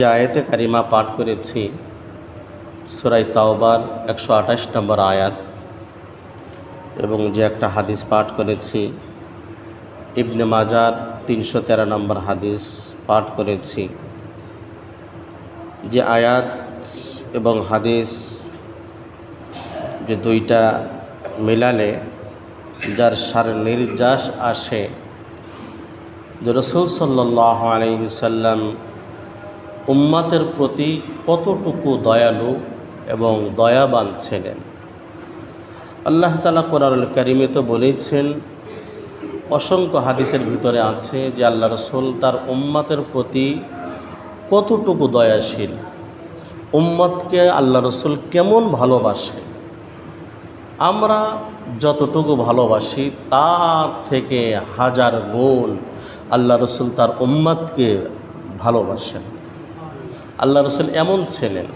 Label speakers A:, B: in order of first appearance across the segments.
A: যে আয়াতে কারিমা পাঠ করেছি সুরাই তাওবার একশো আঠাশ নম্বর আয়াত, এবং যে একটা হাদিস পাঠ করেছি, ইবনে মাজার তিনশো তেরো নম্বর হাদিস পাঠ করেছি। যে আয়াত এবং হাদিস যে দুইটা মেলালে, যার সার নির্যাস আসে, যে রসুল সাল্লাহ আলহিসাল্লাম উম্মাতের প্রতি কতটুকু দয়ালু এবং দয়াবান ছিলেন? আল্লাহ তালা কোরআনুল কারিমে তো বলেছেন, অসংখ্য হাদিসের ভিতরে আছে যে আল্লাহ রসুল তার উম্মাতের প্রতি কতটুকু দয়াশীল। উম্মতকে আল্লাহ রসুল কেমন ভালোবাসে? আমরা যতটুকু ভালোবাসি, তার থেকে হাজার গোল আল্লাহ রসুল তার উম্মাদকে ভালোবাসেন। আল্লাহ রসুল এমন ছিলেন।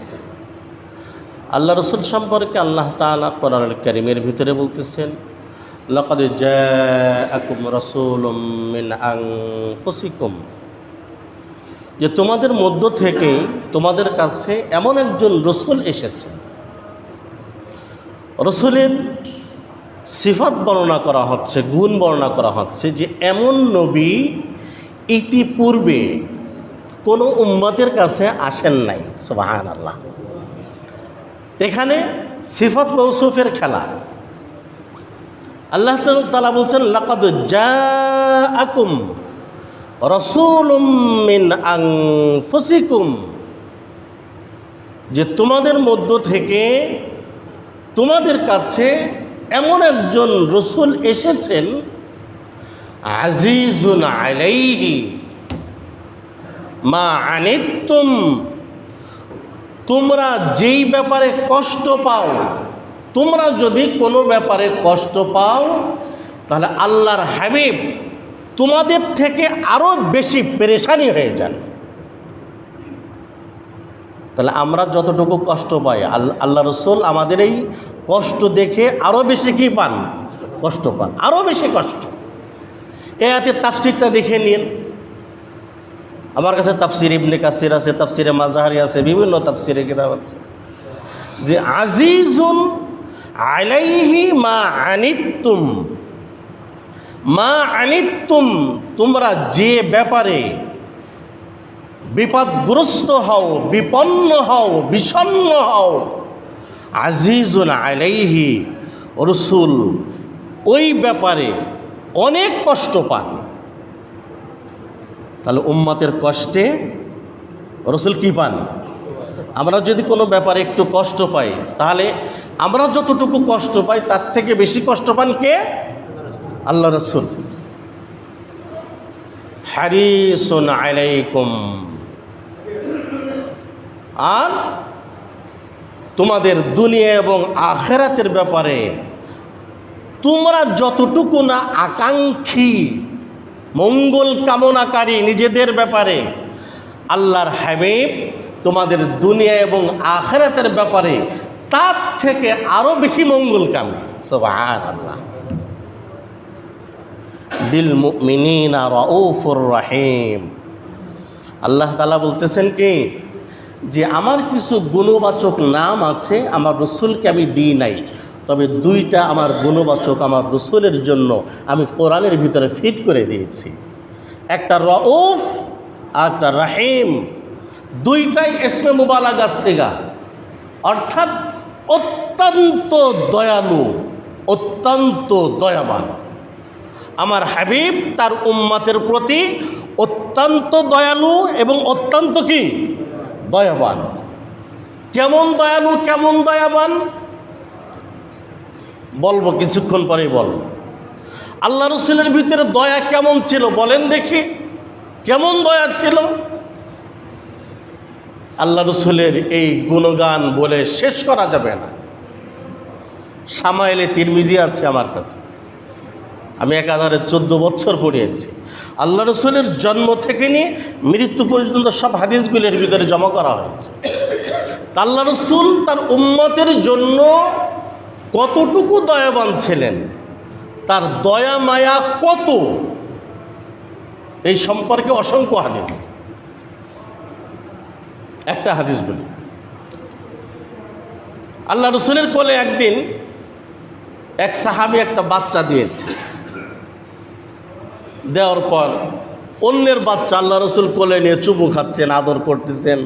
A: আল্লাহ রসুল সম্পর্কে আল্লাহ তালা কোরআন করিমের ভিতরে বলতেছেন, লকাদ জাকুম রসুল মিন আংফুসিকুম যে তোমাদের মধ্য থেকে তোমাদের কাছে এমন একজন রসুল এসেছে। রসুলের সিফাত বর্ণনা করা হচ্ছে, গুণ বর্ণনা করা হচ্ছে যে এমন নবী ইতিপূর্বে কোনো উম্মতের কাছে আসেন নাই সুবাহান আল্লাহ এখানে সিফাত মৌসুফের খেলা। আল্লাহ তালা বলছেন, লাকাদ আকুম আং ফসিকুম যে তোমাদের মধ্য থেকে তোমাদের কাছে এমন একজন রসুল এসেছেন, আজিজুন আলাইহি। মা আনিতুম। তোমরা যেই ব্যাপারে কষ্ট পাও, তোমরা যদি কোনো ব্যাপারে কষ্ট পাও, তাহলে আল্লাহর হাবিব তোমাদের থেকে আরও বেশি পেরেশানি হয়ে যান। তাহলে আমরা যতটুকু কষ্ট পাই আল্লাহ আল্লাহ রসুল আমাদের এই কষ্ট দেখে আরও বেশি কী পান? কষ্ট পান আরও বেশি কষ্ট। এ হাতে তাফসিরটা দেখে নিন। আমার কাছে তাফসির ইবনে কাসির আছে, তাফসিরে মাজাহারি আছে, বিভিন্ন তাফসিরে কিতাব আছে। যে আজিজুন আলাইহি মা আনিতুম মা আনিতুম, তোমরা যে ব্যাপারে বিপদগ্রস্ত হও, বিপন্ন হও বিষণ্ন হও, আজিজুন আলাইহি রসুল, ওই ব্যাপারে অনেক কষ্ট পান। তাহলে উম্মাতের কষ্টে রসুল কি পান? আমরা যদি কোনো ব্যাপারে একটু কষ্ট পাই, তাহলে আমরা যতটুকু কষ্ট পাই, তার থেকে বেশি কষ্ট পান কে? আল্লাহ রসুল। হারিসুন আলাইকুম। আর তোমাদের দুনিয়া এবং আখেরাতের ব্যাপারে তোমরা যতটুকু না আকাঙ্ক্ষী মঙ্গল কামনাকারী নিজেদের ব্যাপারে। আল্লাহর হাবিব তোমাদের দুনিয়া এবং আখেরাতের ব্যাপারে তার থেকে আরও বেশি মঙ্গল কাম। সোভার আল্লাহ বিল মিনা রউফুর রাহিম। আল্লাহ তালা বলতেছেন কি? যে আমার কিছু গুণবাচক নাম আছে আমার রসুলকে আমি দিই নাই। তবে দুইটা আমার গুণবাচক আমার রসুলের জন্য আমি কোরআনের ভিতরে ফিট করে দিয়েছি। একটা রউফ, আর একটা রাহিম। দুইটাই এসমে মুবালাগা সেগা। অর্থাৎ অত্যন্ত দয়ালু, অত্যন্ত দয়াবান। আমার হাবিব তার উম্মাতের প্রতি অত্যন্ত দয়ালু এবং অত্যন্ত কি? দয়াবান। কেমন দয়ালু, কেমন দয়াবান? বলব, কিছুক্ষণ পরেই বল। আল্লাহ রসুলের ভিতরে দয়া কেমন ছিল বলেন দেখি। কেমন দয়া ছিল? আল্লাহ রসুলের এই গুণগান বলে শেষ করা যাবে না। সামাইলে তিরমিজি আছে আমার কাছে। আমি একাধারে চোদ্দ বছর পড়িয়েছি। আল্লাহ রসুলের জন্ম থেকে নিয়ে মৃত্যু পর্যন্ত সব হাদিসগুলির ভিতরে জমা করা হয়েছে। আল্লাহ রসুল তার উম্মতের জন্য কতটুকু দয়াবান ছিলেন? তার দয়া, মায়া কত? এই সম্পর্কে অসংখ্য হাদিস। একটা হাদিস বলি। আল্লাহ রসুলের কোলে একদিন এক সাহাবি একটা বাচ্চা দিয়েছে। দেওয়ার পর অন্যের বাচ্চা আল্লাহ রসুল কোলে নিয়ে চুমু খাচ্ছেন, আদর করতেছেন,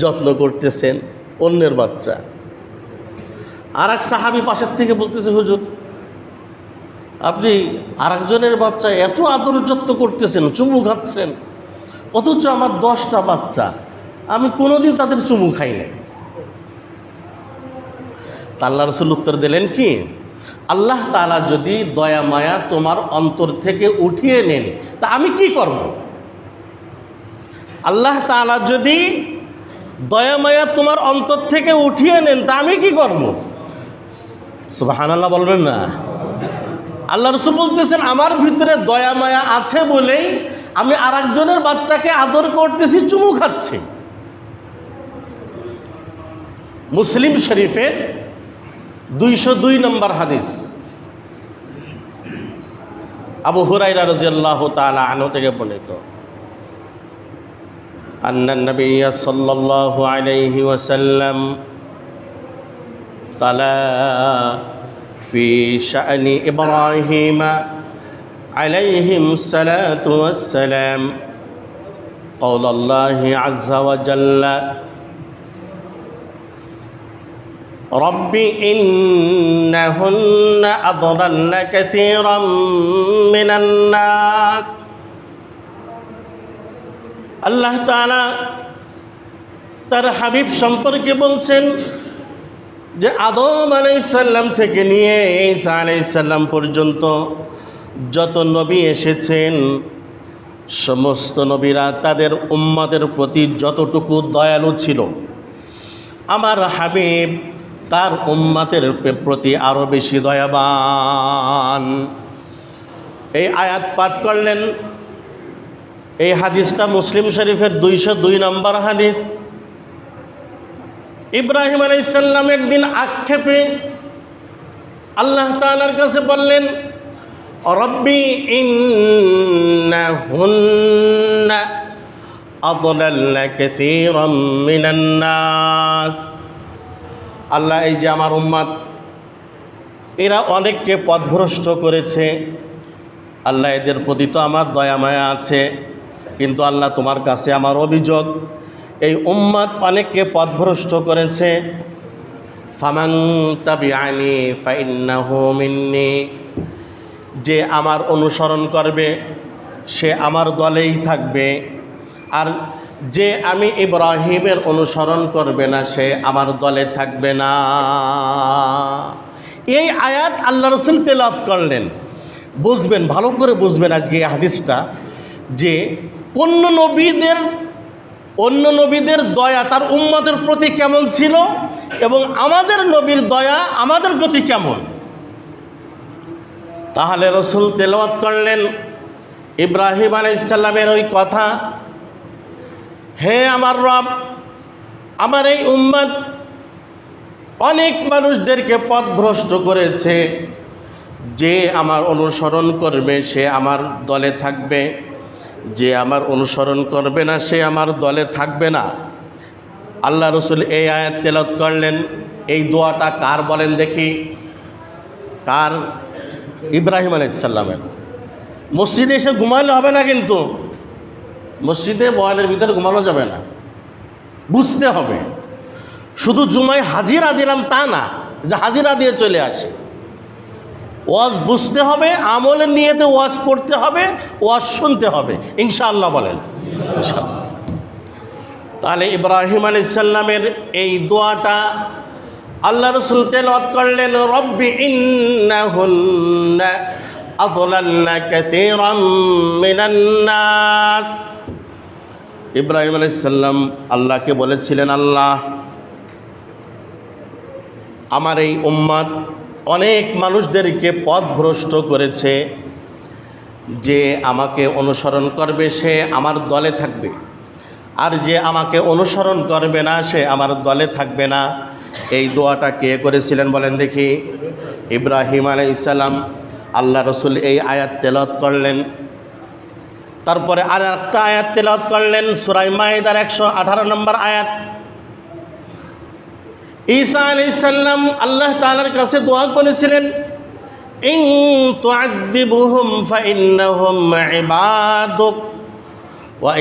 A: যত্ন করতেছেন অন্যের বাচ্চা। আর এক সাহাবি পাশের থেকে বলতেছে, হুজুর, আপনি আরেকজনের বাচ্চা এত আদর যত্ন করতেছেন, চুমু খাচ্ছেন, অথচ আমার দশটা বাচ্চা, আমি কোনোদিন তাদের চুমু খাই নাই। তা আল্লাহ রসুল উত্তর দিলেন কি, আল্লাহ তালা যদি দয়া, মায়া তোমার অন্তর থেকে উঠিয়ে নেন, তা আমি কি করব? আল্লাহ তালা যদি দয়া, মায়া তোমার অন্তর থেকে উঠিয়ে নেন, তা আমি কি করব? সুবাহান্লাহ বলবেন না। আল্লাহ রসুল বলতেছেন, আমার ভিতরে দয়া, মায়া আছে বলেই আমি আর একজনের বাচ্চাকে আদর করতেছি, চুমু খাচ্ছি। মুসলিম শরীফে দুইশো দুই নম্বর হাদিস। আবু হুরাই রাজিয়াল্লাহ তালা আনো থেকে বর্ণিত। আন্না নবী সাল্লাল্লাহু আলাইহি ওয়াসাল্লাম وسلم تلا في شأن إبراهيم عليهم الصلاة والسلام قول الله عز وجل رب إنهن أضللن كثيرا من الناس আল্লাহ তাআলা তার হাবিব সম্পর্কে বলছেন যে আদম আলাইসাল্লাম থেকে নিয়ে ঈসা আলাইসাল্লাম পর্যন্ত যত নবী এসেছেন, সমস্ত নবীরা তাদের উম্মাদের প্রতি যতটুকু দয়ালু ছিল, আমার হাবিব তার উম্মাতের প্রতি আরও বেশি দয়াবান। এই আয়াত পাঠ করলেন, এই হাদিসটা মুসলিম শরীফের দুইশো দুই নম্বর হাদিস। ইব্রাহিম আলাইসাল্লাম একদিন আক্ষেপে আল্লাহ তালার কাছে বললেন, রব্বি আল্লাহ এই যে আমার উম্মাদ এরা অনেককে পথভ্রষ্ট করেছে। আল্লাহ এদের প্রতি তো আমার দয়া মায়া আছে, কিন্তু আল্লাহ তোমার কাছে আমার অভিযোগ। এই উম্মাদ অনেককে পথভ্রষ্ট করেছে। যে আমার অনুসরণ করবে, সে আমার দলেই থাকবে। আর যে আমি ইব্রাহিমের অনুসরণ করবে না, সে আমার দলে থাকবে না। এই আয়াত আল্লাহ রসুল তেলাত করলেন। বুঝবেন, ভালো করে বুঝবেন আজকে এই হাদিসটা যে অন্য নবীদের অন্য নবীদের দয়া তার উম্মতের প্রতি কেমন ছিল এবং আমাদের নবীর দয়া আমাদের প্রতি কেমন? তাহলে রসুল তেলাওয়াত করলেন ইব্রাহিম আলাইসাল্লামের ওই কথা, হে আমার রব, আমার এই উম্মত অনেক মানুষদেরকে পথভ্রষ্ট করেছে। যে আমার অনুসরণ করবে, সে আমার দলে থাকবে। যে আমার অনুসরণ করবে না, সে আমার দলে থাকবে না। আল্লাহ রসুল এই আয়াত তেলত করলেন। এই দোয়াটা কার বলেন দেখি। কার? ইব্রাহিম আলাইসাল্লামের মসজিদে এসে ঘুমাইলে হবে না কিন্তু। মসজিদে বয়ালের ভিতরে ঘুমানো যাবে না। বুঝতে হবে। শুধু জুমায় হাজিরা দিলাম তা না, যে হাজিরা দিয়ে চলে আসে। ওয়াজ বুঝতে হবে, আমলের নিয়েতে ওয়াজ করতে হবে, ওয়াজ শুনতে হবে। ইনশাআল্লাহ বলেন। তাহলে ইব্রাহিম আলী সাল্লামের এই দোয়াটা আল্লাহ রসুল তেলত করলেন, রব্বি ইন্নাহুন্না আদলাল্লা কাসীরাম মিনান নাস। ইব্রাহিম আলাইহিস সালাম আল্লাহকে বলেছিলেন, আল্লাহ, আমার এই উম্মাদ অনেক মানুষদেরকে পথভ্রষ্ট করেছে যে আমাকে অনুসরণ করবে, সে আমার দলে থাকবে। আর যে আমাকে অনুসরণ করবে না, সে আমার দলে থাকবে না। এই দোয়াটা কে করেছিলেন বলেন দেখি? ইব্রাহিম আলাইসাল্লাম আল্লাহ রসুল এই আয়াত তেলত করলেন। তারপরে আর একটা আয়াত তেলত করলেন সুরাই মাহিদার একশো আঠারো নম্বর আয়াত। ঈসা আলাইসাল্লাম আল্লাহ তাআলার কাছে দোয়া করেছিলেন ইন তুআযিবুহুম ফাইন্নাহুম ওয়া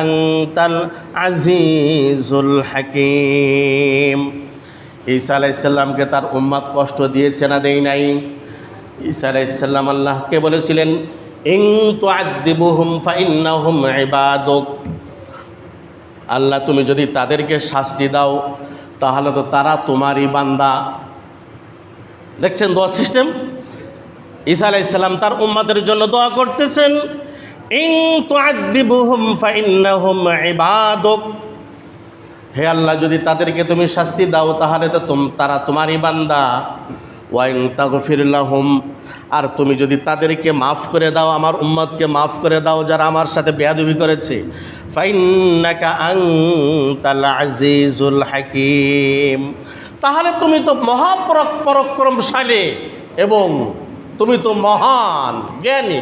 A: আনতাল আজিজুল হাকীম। ঈসা আলাইসাল্লামকে তার উম্মাদ কষ্ট দিয়েছে না দেই নাই। ঈসা আলাইসাল্লাম আল্লাহকে বলেছিলেন, ইং তুআযিবুহুম ফাইন্নাহুম ইবাদুক আল্লাহ, তুমি যদি তাদেরকে শাস্তি দাও, তাহলে তো তারা তোমারই বান্দা। দেখছেন দোয়া সিস্টেম? ঈসা আলাইসাল্লাম তার উম্মাদের জন্য দোয়া করতেছেন, ইং ইবাদুক। হে আল্লাহ, যদি তাদেরকে তুমি শাস্তি দাও, তাহলে তো তারা তোমারই বান্দা। ওয়াইং তাগফির লাহুম। আর তুমি যদি তাদেরকে মাফ করে দাও, আমার উম্মতকে মাফ করে দাও যারা আমার সাথে বেয়াদবি করেছে। ফাইন্নাকা আনতাল আজিজুল হাকিম। তাহলে তুমি তো মহাপরক পরাক্রমশালী এবং তুমি তো মহান, জ্ঞানী।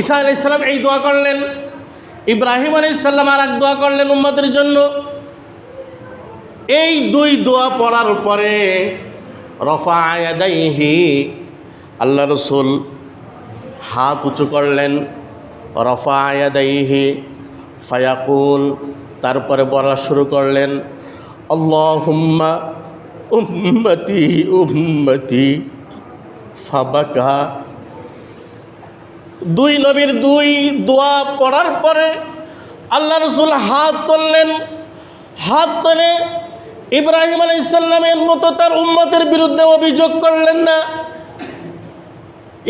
A: ঈসা আলাইসাল্লাম এই দোয়া করলেন। ইব্রাহিম আলাইসাল্লাম আর এক দোয়া করলেন উম্মতের জন্য। এই দুই দোয়া পড়ার পরে রফা আয়াদাইহি আল্লাহ রসুল হাত উঁচু করলেন, রফা আয়াদাইহি ফায়াকুল, তারপরে বলা শুরু করলেন, আল্লাহুম্মা উম্মতি উম্মতি, ফাবাকা। দুই নবীর দুই দোয়া পড়ার পরে আল্লাহ রসুল হাত তুললেন, হাত তুলে ইব্রাহিম আলাই ইসাল্লামের মতো তার উম্মতের বিরুদ্ধে অভিযোগ করলেন না।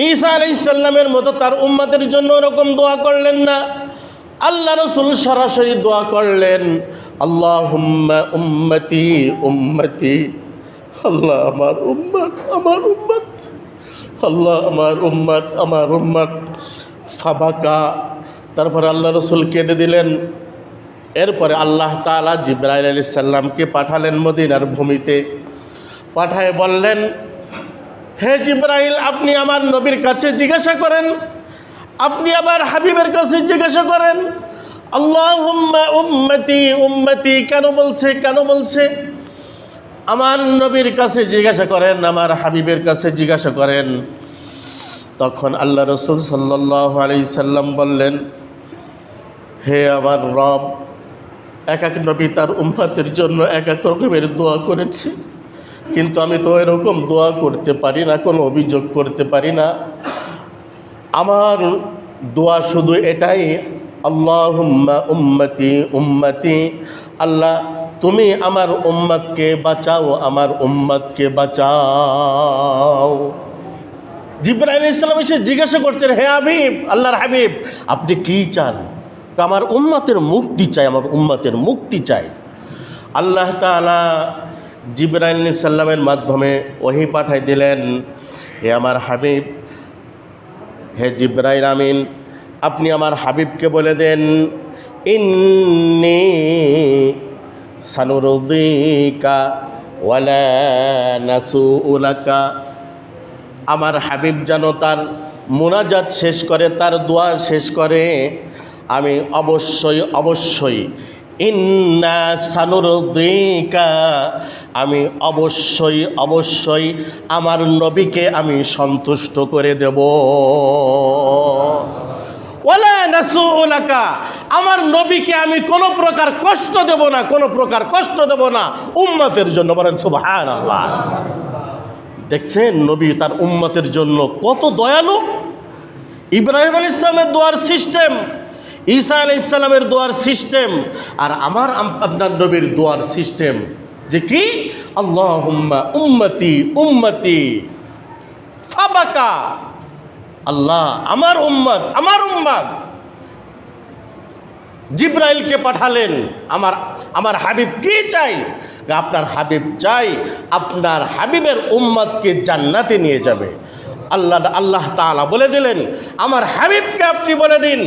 A: ঈসা আলাই ইসাল্লামের মতো তার উম্মতের জন্য ওরকম দোয়া করলেন না। আল্লাহ রসুল সরাসরি দোয়া করলেন আল্লাহ উম্মতি উম্মতি, আল্লাহ আমার উম্মত আমার উম্মত, আল্লাহ আমার উম্মত আমার উম্মত। ফাবাকা, তারপর আল্লাহ রসুল কেঁদে দিলেন এরপরে আল্লাহ তালা জিব্রাইল আলি সাল্লামকে পাঠালেন মদিনার ভূমিতে। পাঠায় বললেন, হে জিব্রাইল, আপনি আমার নবীর কাছে জিজ্ঞাসা করেন। আপনি আবার হাবিবের কাছে জিজ্ঞাসা করেন। আল্লাহ উম্মতি উম্মতি, কেন বলছে কেন বলছে? আমার নবীর কাছে জিজ্ঞাসা করেন, আমার হাবিবের কাছে জিজ্ঞাসা করেন। তখন আল্লাহ রসুল সাল্লাহ আলি সাল্লাম বললেন, হে আমার রব এক এক নবী তার উম্মাতের জন্য এক এক রকমের দোয়া করেছে। কিন্তু আমি তো এরকম দোয়া করতে পারি না, কোনো অভিযোগ করতে পারি না। আমার দোয়া শুধু এটাই আল্লাহ উম্মতি উম্মতি, আল্লাহ, তুমি আমার উম্মতকে বাঁচাও, আমার উম্মতকে বাঁচাও। জিব্রাইল ইসলাম এসে জিজ্ঞাসা করছেন, হে হাবিব, আল্লাহর হাবিব, আপনি কি চান? আমার উম্মতের মুক্তি চাই আমার উম্মতের মুক্তি চাই। আল্লাহ তালা জিব্রাইল সাল্লামের মাধ্যমে ওহি পাঠাই দিলেন, হে আমার হাবিব, হে জিব্রাইল আমিন, আপনি আমার হাবিবকে বলে দেন, ইন্নি সানুরুদিকা ওয়ালা নাসুউলাকা। আমার হাবিব যেন তার মোনাজাত শেষ করে, তার দোয়া শেষ করে আমি অবশ্যই অবশ্যই, ইন্না সানুরুদিকা আমি অবশ্যই অবশ্যই আমার নবীকে আমি সন্তুষ্ট করে দেব। আমার নবীকে আমি কোনো প্রকার কষ্ট দেব না, কোনো প্রকার কষ্ট দেব না, উম্মতের জন্য বলেন সুবহানাল্লাহ। দেখছেন নবী তার উম্মতের জন্য কত দয়ালু? ইব্রাহিম আল ইসলামের দোয়ার সিস্টেম। ঈসা আল ইসলামের দোয়ার সিস্টেম আর আমার আম- আপনার নবীর দোয়ার সিস্টেম যে কি? আল্লাহ উম্মতি উম্মতি। ফাবাকা। আল্লাহ, আমার উম্মত আমার উম্মত। জিব্রাইলকে পাঠালেন, আমার আমার হাবিব কি চাই? আপনার হাবিব চাই, আপনার হাবিবের উম্মতকে জান্নাতে নিয়ে যাবে। আল্লাহ আল্লাহ তাআলা বলে দিলেন, আমার হাবিবকে আপনি বলে দিন,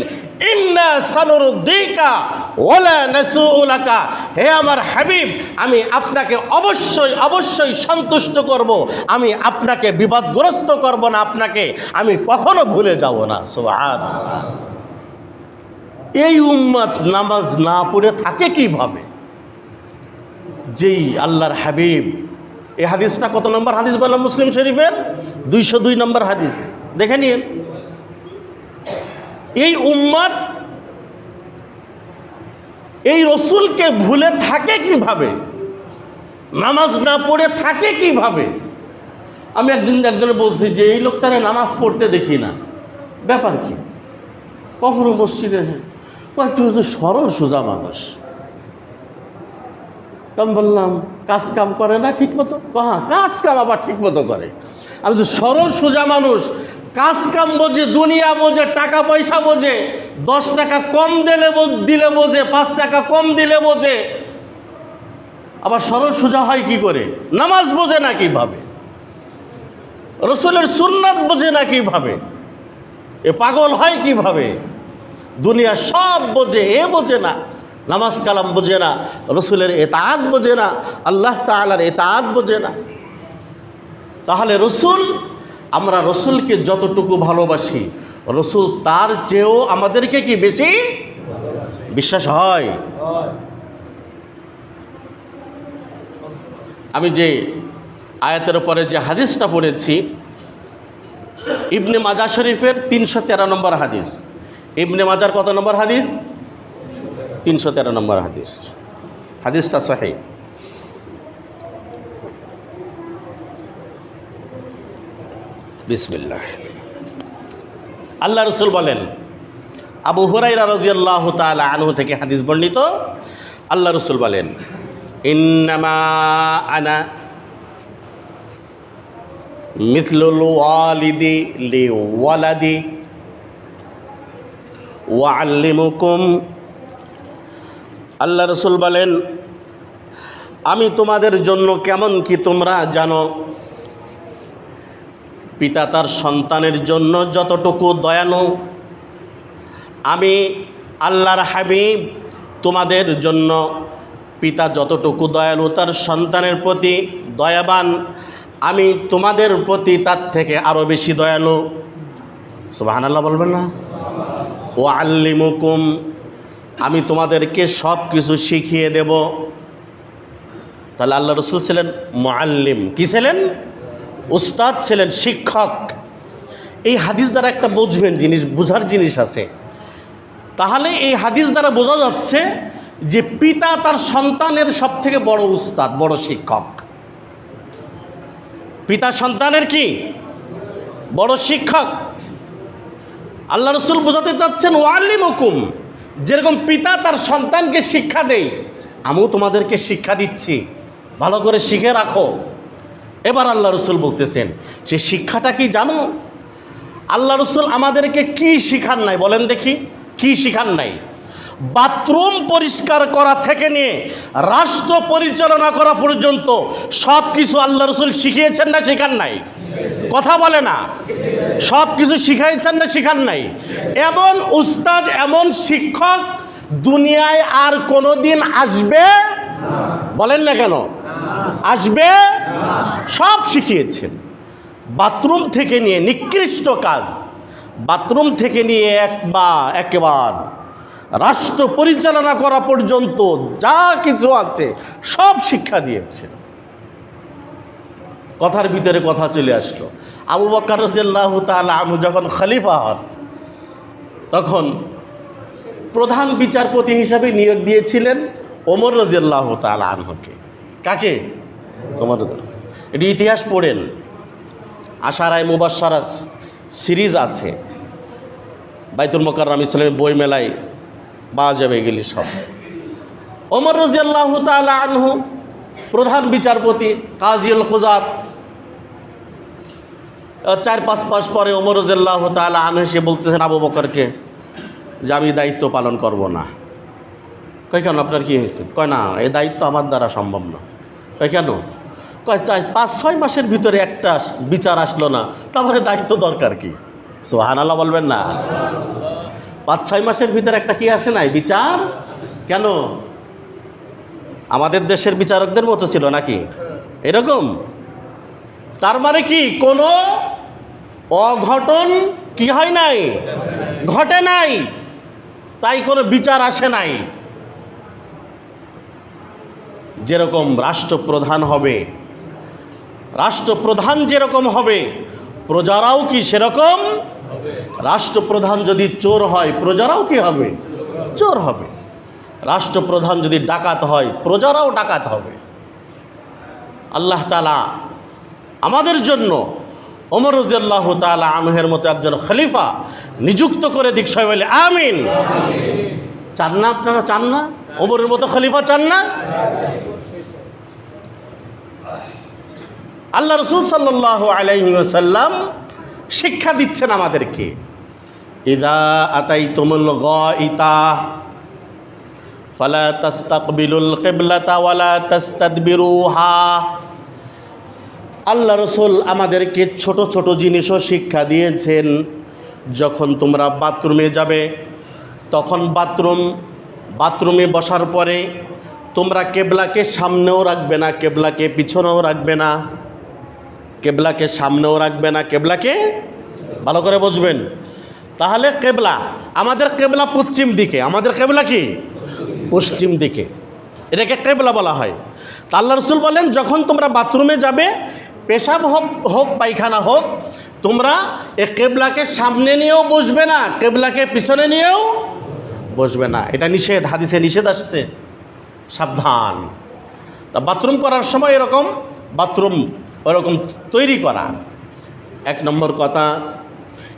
A: ইন্না সানুরুদ্দিকা ওলা নাসুউলাকা। হে আমার হাবিব, আমি আপনাকে অবশ্যই অবশ্যই সন্তুষ্ট করব। আমি আপনাকে বিপদগ্রস্ত করব না আপনাকে। আমি কখনো ভুলে যাব না। সোহাদ এই উম্মত নামাজ না পড়ে থাকে কীভাবে? যেই আল্লাহর হাবিব এই হাদিসটা কত নম্বর হাদিস বললাম মুসলিম শরীফের? দুইশো দুই নম্বর হাদিস। দেখে নিন। এই উম্মত এই রসুলকে ভুলে থাকে কীভাবে? নামাজ না পড়ে থাকে কীভাবে? আমি একদিন একজনে বলছি যে, এই লোকটারে নামাজ পড়তে দেখি না। ব্যাপার কি? কখনো মসজিদে কয়েকটি সরল সোজা মানুষ। তো আমি বললাম কাজ কাম করে না ঠিক মতো হ্যাঁ কাজ কাম আবার ঠিক মতো করে। আমি তো সরল সোজা মানুষ। কাজ কাম বোঝে, দুনিয়া বোঝে, টাকা পয়সা বোঝে, দশ টাকা কম দিলে দিলে বোঝে, পাঁচ টাকা কম দিলে বোঝে। আবার সরল সোজা হয় কি করে? নামাজ বোঝে না কীভাবে? রসুলের সুন্নাত বোঝে না কীভাবে? এ পাগল হয় কীভাবে? দুনিয়া সব বোঝে, এ বোঝে না। নামাজ কালাম বোঝে না, রসুলের এতাত বোঝে না, আল্লাহ তালার এতাত বোঝে না। তাহলে রসুল, আমরা রসুলকে যতটুকু ভালোবাসি, রসুল তার চেয়েও আমাদেরকে কি বেশি বিশ্বাস হয়? আমি যে আয়াতের উপরে যে হাদিসটা পড়েছি, ইবনে মাজা শরীফের তিনশো তেরো নম্বর হাদিস। ইবনে মাজার কত নম্বর হাদিস? তিনশো তেরো নম্বর হাদিস। হাদিসটা সহি। বিসমিল্লাহ। আল্লাহ রসুল বলেন, আবু হুরাইরা রাজিয়াল্লাহ তাআলা আনহু থেকে হাদিস বর্ণিত। আল্লাহ রসুল বলেন, ইন্নামা আনা মিথলুল ওয়ালিদি লি ওয়ালাদি ওয়াল্লিমুকুম আল্লাহ রসুল বলেন, আমি তোমাদের জন্য কেমন কি তোমরা জানো, পিতা তার সন্তানের জন্য যতটুকু দয়ালু, আমি আল্লাহর হাবিব তোমাদের জন্য পিতা যতটুকু দয়ালু, তার সন্তানের প্রতি দয়াবান, আমি তোমাদের প্রতি তার থেকে আরও বেশি দয়ালু। সুবাহান আল্লাহ বলবেন না? ও আল্লিমুকুম আমি তোমাদেরকে সব কিছু শিখিয়ে দেব। তাহলে আল্লাহ রসুল ছিলেন মোয়াল্লিম কি ছিলেন? উস্তাদ ছিলেন শিক্ষক। এই হাদিস দ্বারা একটা বুঝবেন জিনিস, বোঝার জিনিস আছে। তাহলে এই হাদিস দ্বারা বোঝা যাচ্ছে যে পিতা তার সন্তানের সব থেকে বড় উস্তাদ, বড় শিক্ষক। পিতা সন্তানের কি? বড় শিক্ষক। আল্লাহ রসুল বোঝাতে চাচ্ছেন ওয়াল্লিম হুকুম যেরকম পিতা তার সন্তানকে শিক্ষা দেয়, আমিও তোমাদেরকে শিক্ষা দিচ্ছি। ভালো করে শিখে রাখো। এবার আল্লাহ রসুল বলতেছেন, সে শিক্ষাটা কি জানো? আল্লাহ রসুল আমাদেরকে কি শিখান নাই? বলেন দেখি, কি শিখান নাই? বাথরুম পরিষ্কার করা থেকে নিয়ে রাষ্ট্র পরিচালনা করা পর্যন্ত সব কিছু আল্লাহ রসুল শিখিয়েছেন না শিখান নাই? কথা বলে না। সব কিছু শিখাইছেন না শিখান নাই। এমন উস্তাদ, এমন শিক্ষক দুনিয়ায় আর কোনো দিন আসবে? বলেন না কেন? আসবে? সব শিখিয়েছেন। বাথরুম থেকে নিয়ে নিকৃষ্ট কাজ, বাথরুম থেকে নিয়ে একবার একেবার রাষ্ট্র পরিচালনা করা পর্যন্ত যা কিছু আছে সব শিক্ষা দিয়েছেন। কথার ভিতরে কথা চলে আসলো। আবু বকর রাজিয়াল্লাহ তাআলা আনহু যখন খলিফা হন, তখন প্রধান বিচারপতি হিসাবে নিয়োগ দিয়েছিলেন ওমর রাজিয়াল্লাহ তাআলা আনহুকে। কাকে? ওমর। এটি ইতিহাস পড়েন। আশারায় মুবাসারা সিরিজ আছে। বাইতুল মোকাররাম ইসলামের বই মেলায় পাওয়া যাবে এগুলি সব। ওমর রাজিয়াল্লাহ তাআলা আনহু প্রধান বিচারপতি কাজিউল খুজাত চার পাঁচ মাস পরে ওমর রাজিয়াল্লাহ তাআলা আনহু এসে বলতেছেন আবু বকরকে যে আমি দায়িত্ব পালন করব না। কয় কেন আপনার কী হয়েছে? কয় না, এই দায়িত্ব আমার দ্বারা সম্ভব না। কয় কেন? কয় পাঁচ ছয় মাসের ভিতরে একটা বিচার আসলো না তারপরে দায়িত্ব দরকার কি? সোহান আল্লাহ বলবেন না। পাঁচ ছয় মাসের ভিতরে একটা কি আসে নাই? বিচার? কেন? আমাদের দেশের বিচারকদের মতো ছিল নাকি? এরকম? তার মানে কি? কোনো অঘটন কি হয় নাই? ঘটে নাই। তাই কোনো বিচার আসে নাই। যেরকম রাষ্ট্রপ্রধান হবে, রাষ্ট্রপ্রধান যেরকম হবে, প্রজারাও কি সেরকম? রাষ্ট্রপ্রধান যদি চোর হয়, প্রজারাও কি হবে? চোর হবে। রাষ্ট্রপ্রধান যদি ডাকাত হয়, প্রজারাও ডাকাত হবে। আল্লাহ তালা আমাদের জন্য ওমর রাজিয়াল্লাহু তাআলা আনহের মতো একজন খলিফা নিযুক্ত করে দিক, সবাই বলে, আমিন। চান না আপনারা, চান না? ওমরের মতো খলিফা চান না? আল্লাহ রসুল সাল্লাহ আলাইসাল্লাম শিক্ষা দিচ্ছেন আমাদেরকে। ইদা আতাই তুমুল গ ইতা ফালা তাস্তাকবিলুল কিবলাতা ওয়ালা তাস্তাদবিরুহা। আল্লাহ রসুল আমাদেরকে ছোট ছোট জিনিসও শিক্ষা দিয়েছেন, যখন তোমরা বাথরুমে যাবে, তখন বাথরুম, বাথরুমে বসার পরে তোমরা কেবলাকে সামনেও রাখবে না, কেবলাকে পিছনেও রাখবে না, কেবলাকে সামনেও রাখবে না, কেবলাকে ভালো করে বুঝবেন। তাহলে কেবলা, আমাদের কেবলা পশ্চিম দিকে, আমাদের কেবলা কি? পশ্চিম দিকে। এটাকে কেবলা বলা হয়। তা আল্লাহ রসুল বলেন, যখন তোমরা বাথরুমে যাবে, পেশাব হোক হোক পায়খানা হোক, তোমরা এ কেবলাকে সামনে নিয়েও বসবে না, কেবলাকে পিছনে নিয়েও বসবে না। এটা নিষেধ, হাদিসে নিষেধ আসছে। সাবধান। তা বাথরুম করার সময় এরকম বাথরুম ওরকম তৈরি করা। এক নম্বর কথা,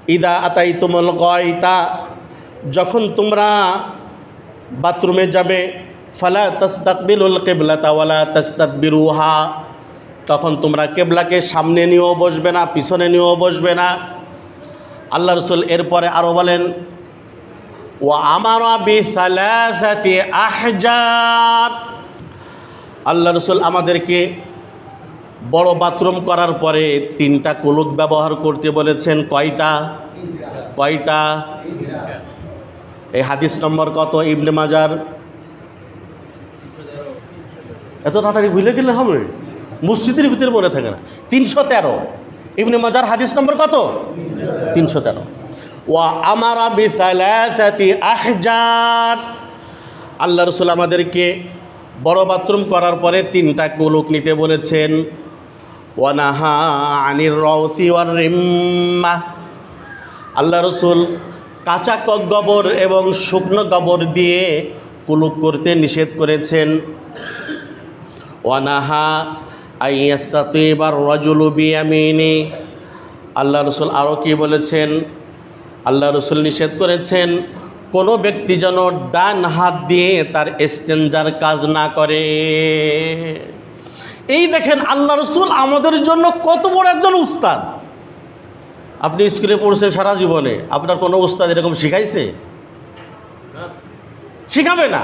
A: ইদা আতাই তুমল গয়তা যখন তোমরা বাথরুমে যাবে, ফালা তস্তাকবিলুল কেবলাতা ওয়ালা তস্তাকবিরুহা। তখন তোমরা কেবলাকে সামনে নিয়েও বসবে না, পিছনে নিয়েও বসবে না। আল্লাহ রসুল এরপরে আরও বলেন ও আমার আহজার। আল্লাহ রসুল আমাদেরকে বড় বাথরুম করার পরে তিনটা কুলুক ব্যবহার করতে বলেছেন, কয়টা? কয়টা? এই হাদিস নম্বর কত? ইবনে মাজার? এত তাড়াতাড়ি ভুলে গেলে হবে। মসজিদের ভিতরে মনে থাকে না। তিনশো তেরো। ইবনে মাজার হাদিস নম্বর কত? তিনশো তেরো। ওয়া আমারা আহজার। আল্লাহ রসুল আমাদেরকে বড় বাথরুম করার পরে তিনটা কুলুক নিতে বলেছেন। ওয়ানাহা আনির রৌসি ওয়ার রিম্মা। আল্লাহ রসুল কাঁচা কক গোবর এবং শুকনো গোবর দিয়ে কুলুক করতে নিষেধ করেছেন। ওয়ানাহা আইয়াস্তাতিবার রজুলু বিয়ামিনি। আল্লাহ রসুল আরও কি বলেছেন? আল্লাহ রসুল নিষেধ করেছেন, কোনো ব্যক্তি যেন ডান হাত দিয়ে তার এস্তেঞ্জার কাজ না করে। এই দেখেন, আল্লাহ রসুল আমাদের জন্য কত বড় একজন উস্তাদ। আপনি স্কুলে পড়ছেন সারা জীবনে, আপনার কোনো উস্তাদ এরকম শিখাইছে? শিখাবে না?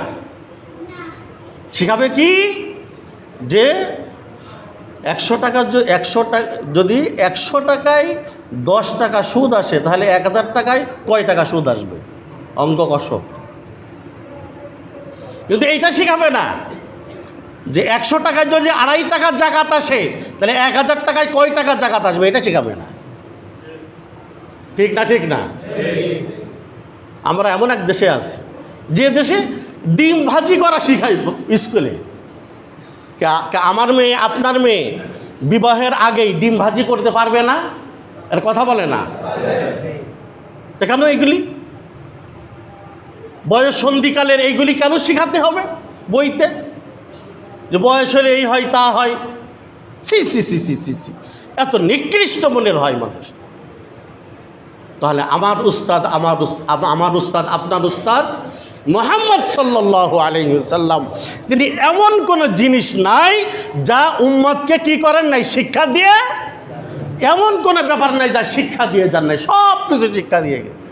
A: শিখাবে কি? যে একশো টাকার একশো টাকা যদি একশো টাকায় দশ টাকা সুদ আসে, তাহলে এক হাজার টাকায় কয় টাকা সুদ আসবে? অঙ্ক কষ কিন্তু এইটা শিখাবে না। যে একশো টাকায় যদি আড়াই টাকার জাকাত আসে, তাহলে এক হাজার টাকায় কয় টাকার জাকাত আসবে? এটা শিখাবে না। ঠিক না ঠিক না? আমরা এমন এক দেশে আছি, যে দেশে ডিম ভাজি করা শিখাই স্কুলে। আমার মেয়ে, আপনার মেয়ে বিবাহের আগেই ডিম ভাজি করতে পারবে না? এর কথা বলে না? কেন এইগুলি? বয়স সন্ধিকালের এইগুলি কেন শিখাতে হবে বইতে? যে বয়স হলে এই হয়, তা হয়। সি সি সি সি সি সি এত নিকৃষ্ট মনের হয় মানুষ। তাহলে আমার উস্তাদ, আমার আমার উস্তাদ, আপনার উস্তাদ মোহাম্মদ সাল্লাহ আলহিসাল্লাম তিনি এমন কোনো জিনিস নাই যা উম্মতকে কি করেন নাই, শিক্ষা দিয়ে? এমন কোনো ব্যাপার নাই যা শিক্ষা দিয়ে যান নাই, সব কিছু শিক্ষা দিয়ে গেছে।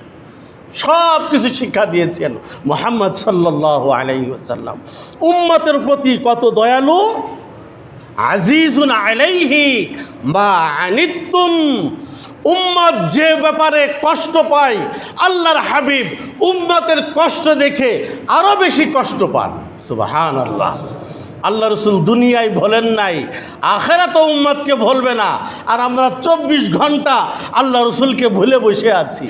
A: সব কিছু শিক্ষা দিয়েছেন মোহাম্মদ সাল্লাহ আলাইসাল্লাম উম্মতের প্রতি কত দয়ালু? আজিজুন আলাইহি বা আনিতুম উম্মত যে ব্যাপারে কষ্ট পায়, আল্লাহর হাবিব উম্মতের কষ্ট দেখে আরও বেশি কষ্ট পান। সুবাহান আল্লাহ আল্লাহ রসুল দুনিয়ায় বলেন নাই আখেরা তো উম্মাদকে ভুলবে না। আর আমরা চব্বিশ ঘণ্টা আল্লাহ রসুলকে ভুলে বসে আছি।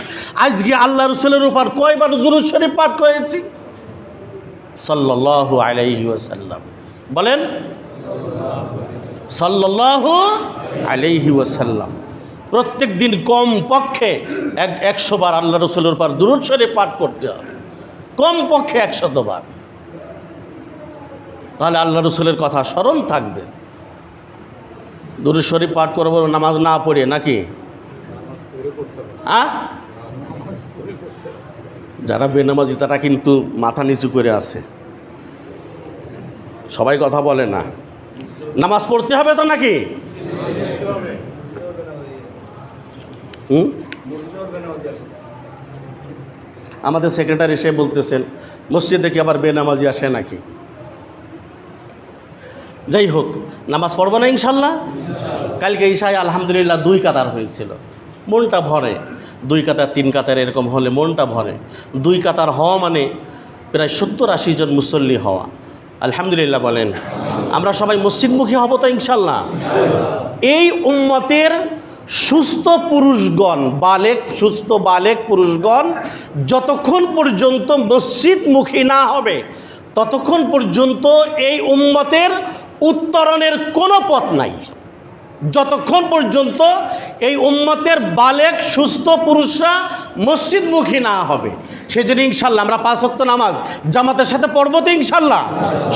A: আজকে আল্লাহ রসুলের উপর কয়বার দুরুদ শরীফ পাঠ করেছি? সাল্লাল্লাহু আলাইহি ওয়াসাল্লাম। বলেন? সাল্লাল্লাহু আলাইহি ওয়াসাল্লাম। প্রত্যেক দিন কম পক্ষে এক একশো বার আল্লাহ রসুলের উপর দুরুদ পাঠ করতে হবে। কম পক্ষে একশতবার তাহলে আল্লাহ রসুলের কথা স্মরণ থাকবে। দুরুদ পাঠ করব, নামাজ না পড়ে নাকি? আ যারা বেনামাজি, তারা কিন্তু মাথা নিচু করে আছে। সবাই কথা বলে না। নামাজ পড়তে হবে তো নাকি? আমাদের সেক্রেটারি সে বলতেছেন, মসজিদে কি আবার বেনামাজি আসে নাকি? যাই হোক, নামাজ পড়ব না ইনশাল্লাহ। কালকে ঈশায় আলহামদুলিল্লাহ দুই কাতার হয়েছিল। মনটা ভরে। দুই কাতার, তিন কাতার এরকম হলে মনটা ভরে। দুই কাতার হওয়া মানে প্রায় সত্তর আশি জন মুসল্লি হওয়া। আলহামদুলিল্লাহ বলেন। আমরা সবাই মসজিদমুখী হব তো ইনশাল্লাহ। এই উম্মতের সুস্থ পুরুষগণ, বালেক, সুস্থ বালেক পুরুষগণ, যতক্ষণ পর্যন্ত মসজিদমুখী না হবে, ততক্ষণ পর্যন্ত এই উম্মতের উত্তরণের কোনো পথ নাই। যতক্ষণ পর্যন্ত এই উম্মতের বালেক, সুস্থ পুরুষরা মসজিদমুখী না হবে। সেই জন্য ইনশাল্লাহ আমরা পাঁচ ওয়াক্ত নামাজ, জামাতের সাথে পড়ব তো ইনশাল্লাহ,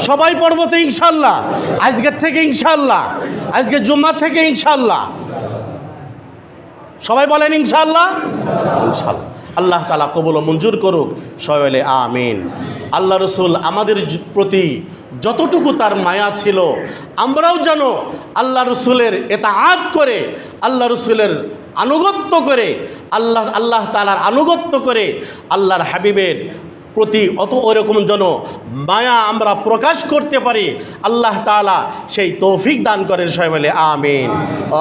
A: সবাই পড়ব তো ইনশাল্লাহ, আজকের থেকে ইনশাল্লাহ, আজকে জুম্মা থেকে ইনশাল্লাহ। সবাই বলেন ইনশাল্লাহ আল্লাহ তালা কবল মঞ্জুর করুক। সবাই বলে আমিন। আল্লাহ রসুল আমাদের প্রতি যতটুকু তার মায়া ছিল, আমরাও যেন আল্লাহ রসুলের এটা আদ করে, আল্লাহ রসুলের আনুগত্য করে, আল্লাহ আল্লাহ তালার আনুগত্য করে, আল্লাহর হাবিবের প্রতি অত ওরকম যেন মায়া আমরা প্রকাশ করতে পারি, আল্লাহ তালা সেই তৌফিক দান করেন সবাই বলে আমিন।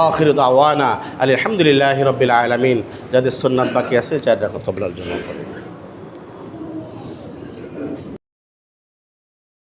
A: আখিরুদ আওয়ানা আলহামদুলিল্লাহ রবিল আলমিন। যাদের সন্ন্যাত বাকি আছে চার কথা বলার জন্য।